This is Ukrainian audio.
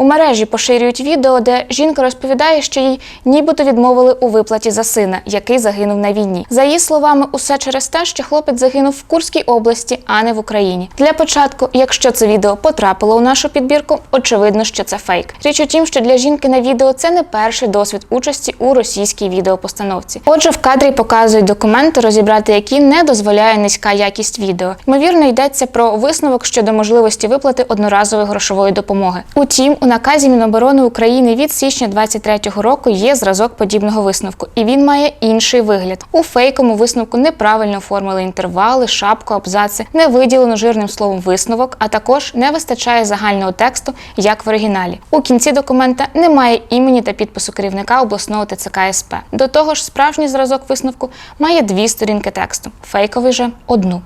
У мережі поширюють відео, де жінка розповідає, що їй нібито відмовили у виплаті за сина, який загинув на війні. За її словами, усе через те, що хлопець загинув в Курській області, а не в Україні. Для початку, якщо це відео потрапило у нашу підбірку, очевидно, що це фейк. Річ у тім, що для жінки на відео це не перший досвід участі у російській відеопостановці. Отже, в кадрі показують документи, розібрати які не дозволяє низька якість відео. Ймовірно, йдеться про висновок щодо можливості виплати одноразової грошової допомоги. Утім, у наказі Міноборони України від січня 23-го року є зразок подібного висновку, і він має інший вигляд. У фейковому висновку неправильно оформили інтервали, шапку, абзаци, не виділено жирним словом висновок, а також не вистачає загального тексту, як в оригіналі. У кінці документа немає імені та підпису керівника обласного ТЦК СП. До того ж, справжній зразок висновку має дві сторінки тексту, фейковий же одну.